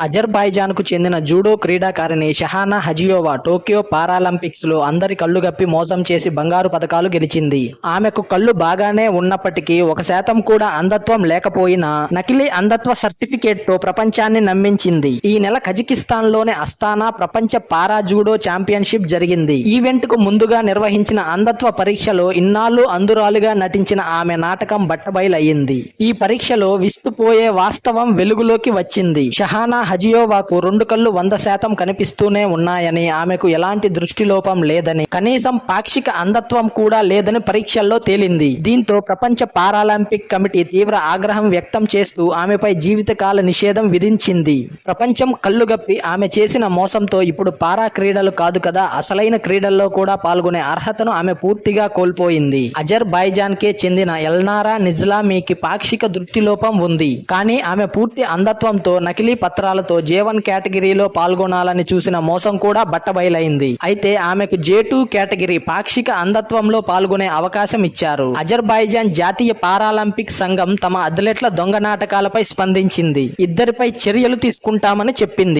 Azerbaijan చెందిన judo క్రీడాకారిణి Shahana హజియోవా Tokyo పారాలింపిక్స్లో అందరి కళ్ళు గప్పి మోసం చేసి బంగారు పతకాలు గెలిచింది. ఆమెకు కళ్ళు బాగానే ఉన్నప్పటికీ ఒక శాతం కూడా అంధత్వం లేకపోయినా నకిలీ అంధత్వ సర్టిఫికేట్తో ప్రపంచాన్ని నమ్మించింది. ఈ నెల కజకిస్తాన్లోని అస్తానా ప్రపంచ పారా జూడో ఛాంపియన్షిప్ జరిగింది. ఈవెంట్కు ముందుగా నిర్వహించిన అంధత్వ పరీక్షలో ఇన్నాళ్ళు అందురాలుగా నటించిన ఆమె నాటకం బట్టబయలయ్యింది. ఈ పరీక్షలో విస్తుపోయే వాస్తవం వెలుగులోకి వచ్చింది. షహానా హజియోవాకు రెండు కళ్ళు వంద శాతం కనిపిస్తూనే ఉన్నాయని ఆమెకు ఎలాంటి దృష్టిలోపం లేదని కనీసం పాక్షిక అంధత్వం కూడా లేదని పరీక్షల్లో తేలింది. దీంతో ప్రపంచ పారాలింపిక్ కమిటీ తీవ్ర ఆగ్రహం వ్యక్తం చేస్తూ ఆమెపై జీవితకాల నిషేధం విధించింది. ప్రపంచం కళ్ళుగప్పి ఆమె చేసిన మోసంతో ఇప్పుడు పారా క్రీడలు కాదు కదా అసలైన క్రీడల్లో కూడా పాల్గొనే అర్హతను ఆమె పూర్తిగా కోల్పోయింది. అజర్ బైజాన్ కే చెందిన ఎల్నారా నిజ్లామీకి పాక్షిక దృష్టిలోపం ఉంది. కానీ ఆమె పూర్తి అంధత్వంతో నకిలీ పత్రాలు పత్రాలతో జేవన్ కేటగిరీలో పాల్గొనాలని చూసిన మోసం కూడా బట్టబయలైంది. అయితే ఆమెకు జే టూ కేటగిరీ పాక్షిక అంధత్వంలో పాల్గొనే అవకాశం ఇచ్చారు. అజర్బైజాన్ జాతీయ పారాలింపిక్ సంఘం తమ అథ్లెట్ల దొంగ నాటకాలపై స్పందించింది. ఇద్దరిపై చర్యలు తీసుకుంటామని చెప్పింది.